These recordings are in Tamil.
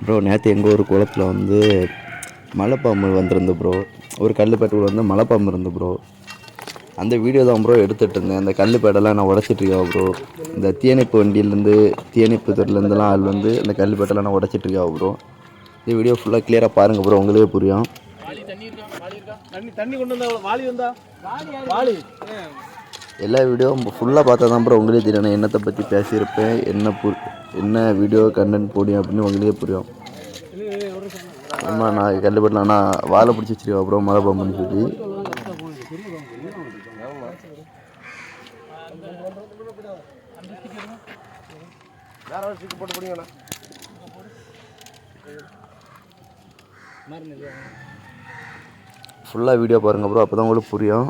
ப்ரோ நேற்று எங்கள் ஒரு குளத்தில் வந்து மலைப்பாம்பு வந்திருந்து ப்ரோ ஒரு கல்லுப்பேட்டையில் வந்து மலைப்பாம்பு இருந்து ப்ரோ அந்த வீடியோ தான் ப்ரோ எடுத்துகிட்டு இருந்தேன். அந்த கல்லுப்பேட்டெல்லாம் நான் உடச்சிட்டு இருக்கா ப்ரோ இந்த தீயணைப்பு வண்டியிலேருந்து தீயணைப்பு துறையிலேருந்துலாம் ஆள் வந்து அந்த கல்லுப்பேட்டெல்லாம் நான் உடச்சிட்டு இருக்கா ப்ரோ இந்த வீடியோ ஃபுல்லாக கிளியராக பாருங்கள் ப்ரோ உங்களுக்கே புரியும். தண்ணி தண்ணி கொண்டு வந்தா வாளி வந்தா? வாளி எல்லா வீடியோவும் ஃபுல்லாக பார்த்தா தான் ப்ரோ உங்களே தெரியும். நான் என்னத்தை பற்றி பேசியிருப்பேன் என்ன பு என்ன வீடியோ கண்டென்ட் போடியும் அப்படின்னு உங்களுக்கே புரியும். ஆமாம் நான் கல்லுப்பட்டில் நான் வாழை பிடிச்சி வச்சிருக்கேன் அப்புறம் மழை பாம்புன்னு சொல்லி. வேற ஒரு போட்டு ஃபுல்லாக வீடியோ பாருங்கள் ப்ரோ அப்போ தான் உங்களுக்கு புரியும்.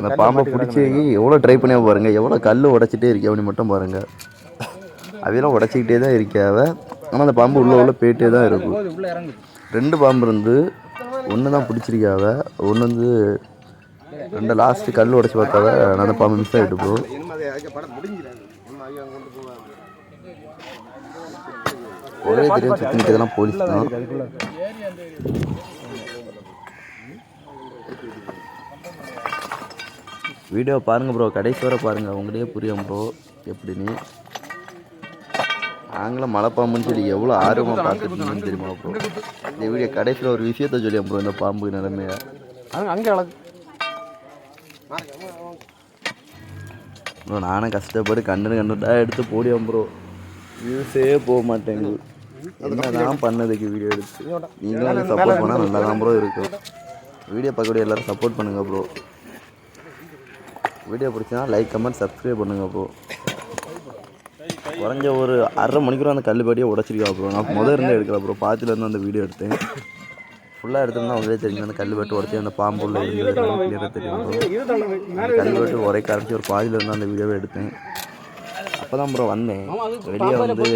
அந்த பாம்பை பிடிச்சி எவ்வளோ ட்ரை பண்ணி பாருங்கள் எவ்வளோ கல் உடச்சிட்டே இருக்கே அப்படி மட்டும் பாருங்கள் அவையெல்லாம் உடச்சிக்கிட்டே தான் இருக்காவ ஆனால் அந்த பாம்பு உள்ள உள்ள போயிட்டே தான் இருக்கும். ரெண்டு பாம்பு இருந்து ஒன்று தான் பிடிச்சிருக்காவ ஒன்று வந்து ரெண்டு லாஸ்ட்டு கல் உடச்சி பார்த்தாவ. நான் அந்த பாம்பு மிஸ் ஆகிட்டு போவாங்க ஒரே தெரியும் சுற்றி நிற்கிறதெல்லாம் போலீஸ் தான். வீடியோ பாருங்கள் ப்ரோ கடைசி வரை பாருங்கள் உங்களுக்கே புரியும் ப்ரோ எப்படின்னு. நாங்களும் மலைப்பாம்புன்னு சொல்லி எவ்வளோ ஆர்வமாக பார்த்துருக்கீங்கன்னு தெரியுமா ப்ரோ இந்த வீடியோ கடைசியில் ஒரு விஷயத்த சொல்லியா ப்ரோ இந்த பாம்பு நிலைமைய? அங்க ப்ரோ நானும் கஷ்டப்பட்டு கண்டு கண்டுட்டா எடுத்து போடியோம் ப்ரோ வியூஸே போக மாட்டேங்குது. என்னதான் பண்ணதுக்கு வீடியோ எடுத்து? நீங்களும் சப்போர்ட் பண்ணால் நல்லா தான் ப்ரோ இருக்கும். வீடியோ பார்க்கக்கூடிய எல்லாரும் சப்போர்ட் பண்ணுங்கள் ப்ரோ வீடியோ பிடிச்சா லைக் கமெண்ட் சப்ஸ்கிரைப் பண்ணுங்கள் ப்ரோ குறைஞ்ச ஒரு அரை மணிக்கூர் அந்த கல்லுப்பாடியை உடச்சிருக்கா ப்ரோ நான் முதல் இருந்து எடுக்கிறேன் ப்ரோ பாத்தியிலேருந்து அந்த வீடியோ எடுத்தேன். ஃபுல்லாக எடுத்திருந்தா உங்களே தெரியும் அந்த கல்லுப்பாட்டு உடச்சி அந்த பாம்பு உள்ள இருந்தது கிளியராக தெரியும் ப்ரோ கல்வெட்டு ஒரே காரணம் ஒரு பாதியில் இருந்து அந்த வீடியோவை எடுத்தேன். அப்போ தான் ப்ரோ வந்தேன். வெளியே வந்து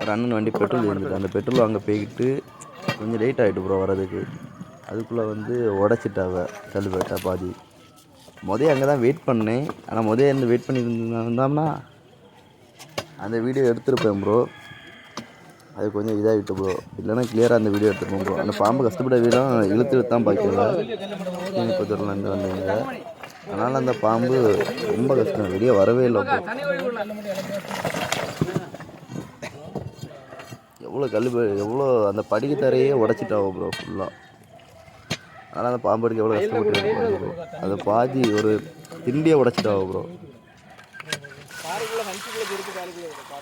ஒரு அண்ணன் வண்டி பெட்ரோல் இருந்துட்டு அந்த பெட்ரோல் அங்கே போய்கிட்டு கொஞ்சம் லேட் ஆகிட்டு ப்ரோ வரதுக்கு அதுக்குள்ளே வந்து உடச்சிட்டாவ கல்வெட்டை பாதி. முதல்ல அங்கே தான் வெயிட் பண்ணேன். ஆனால் மொதல் இருந்து வெயிட் பண்ணி இருந்தோம்னா அந்த வீடியோ எடுத்துருப்பேன் ப்ரோ அது கொஞ்சம் இதாகிட்டு ப்ரோ இல்லைன்னா கிளியராக அந்த வீடியோ எடுத்துருப்போம் ப்ரோ அந்த பாம்பு கஷ்டப்பட்ட வீடும் இழுத்து இழுத்து தான் பார்க்கல தீனிப்பத்தூர்லேருந்து வந்தவங்க அதனால் அந்த பாம்பு ரொம்ப கஷ்டம். வெளியே வரவே இல்லை ப்ரோ எவ்வளோ கல் எவ்வளோ அந்த படிக்கு தரையே உடச்சிட்டாவோ ப்ரோ ஃபுல்லாக அதனால் அந்த பாம்பு எடுக்க எவ்வளோ கஷ்டப்பட்டு ப்ரோ அதை பாதி ஒரு திண்டியை உடச்சிட்டாவோ ப்ரோ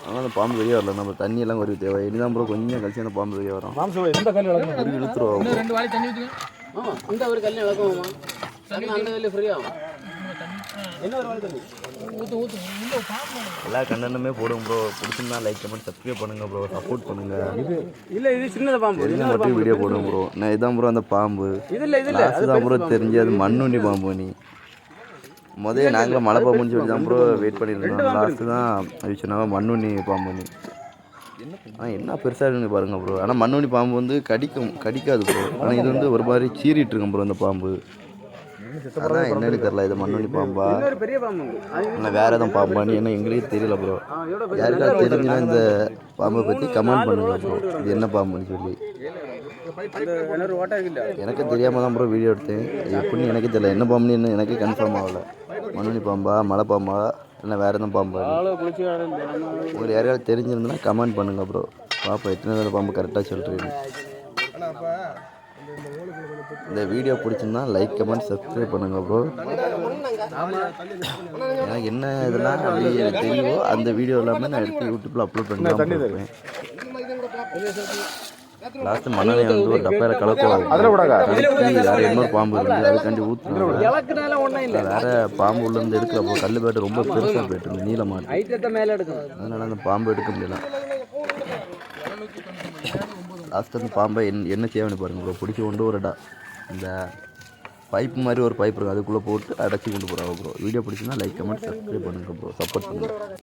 ஆனால் அந்த பாம்பு வெளியே வரல. நம்ம தண்ணி எல்லாம் ஒரு தேவை இனிதான் ப்ரோ கொஞ்சம் கழிச்சு அந்த பாம்பு வெளியே வரும். கல் ஒரு இழுத்துருவோம் அந்த ஒரு அந்த ஃப்ரீயா என்ன ஒரு வாழை எல்லா கண்டனுமே போடுங்க ப்ரோ பிடிச்சிருந்தா லைக் கமெண்ட் சப்ஸ்கிரைப் பண்ணுங்க ப்ரோ சப்போர்ட் பண்ணுங்க. இல்ல இது சின்னத பாம்பு. தெரிஞ்ச மட்டும் வீடியோ போடுங்க ப்ரோ நான் இதான் ப்ரோ அந்த பாம்பு. இது இல்ல இது இல்ல லாஸ்ட் தான் ப்ரோ தெரிஞ்சு அது மண்ணுண்ணி பாம்பு நீ. முதல்ல நாங்களும் மலை பாம்புன்னு சொல்லி தான் ப்ரோ வெயிட் பண்ணியிருந்தோம் லாஸ்ட்டு தான் அது சொன்னாங்க மண்ணுண்ணி பாம்பு நீ. ஆ என்ன பெருசாக இருக்குன்னு பாருங்க ப்ரோ ஆனால் மண்ணுண்ணி பாம்பு வந்து கடிக்கும் கடிக்காது ப்ரோ ஆனால் இது வந்து ஒரு மாதிரி சீறிட்டு இருக்கும் ப்ரோ இந்த பாம்பு. அதான் என்னன்னு தெரியல இது மண்ணுண்ணி பாம்பா. இல்லை வேற எதுவும் பாம்பான்னு என்ன எங்களுக்கே தெரியல ப்ரோ யாருக்காவது தெரிஞ்சுன்னா இந்த பாம்பை பற்றி கமெண்ட் பண்ணுங்க ப்ரோ இது என்ன பாம்புன்னு சொல்லி. எனக்கு தெரியாமல் தான் ப்ரோ வீடியோ எடுத்தேன். எப்படின்னு எனக்கே தெரியல. என்ன பாம்புன்னு எனக்கே கன்ஃபார்ம் ஆகல. மண்ணுனி பாம்பா மலை பாம்பா இல்லை வேறு எதுவும் பாம்பா உங்களுக்கு யாரையாவது தெரிஞ்சிருந்தா கமெண்ட் பண்ணுங்க ப்ரோ பாப்பா எத்தனை தடவை பாம்பு கரெக்டாக சொல்கிறீங்க இந்த வீடியோ பிடிச்சிருந்தா லைக் கமெண்ட் சப்ஸ்கிரைப் பண்ணுங்க ப்ரோ எனக்கு என்ன இதெல்லாம் அப்படி எனக்கு தெரியுமோ அந்த வீடியோ எல்லாமே நான் எடுத்து யூடியூப்பில் அப்லோட் பண்ணி தான் போடுவேன் லாஸ்ட் மணலை வந்து ஒரு டப்பையில் கலக்குவாங்க அதில் விடாங்க கலக்கி வேற இன்னொரு பாம்பு இருந்து அதுக்காண்டி ஊற்றுனாங்க வேற பாம்பு உள்ள இருந்து எடுக்கிறப்போ கல் பேட்டு ரொம்ப பெருசாக போயிட்டு எடுக்கணும். அதனால அந்த பாம்பு எடுக்க முடியல. லாஸ்ட் அந்த பாம்பை என்ன என்ன செய்யணும் பாருங்க ப்ரோ பிடிச்சி கொண்டு ஒரு இடம் இந்த பைப் மாதிரி ஒரு பைப் இருக்கும். அதுக்குள்ளே போட்டு அடைச்சி கொண்டு போகிறாங்க ப்ரோ வீடியோ பிடிச்சிருந்தா லைக் கமெண்ட் சப்ஸ்கிரைப் பண்ணுங்கள் ப்ரோ சப்போர்ட் பண்ணுங்கள்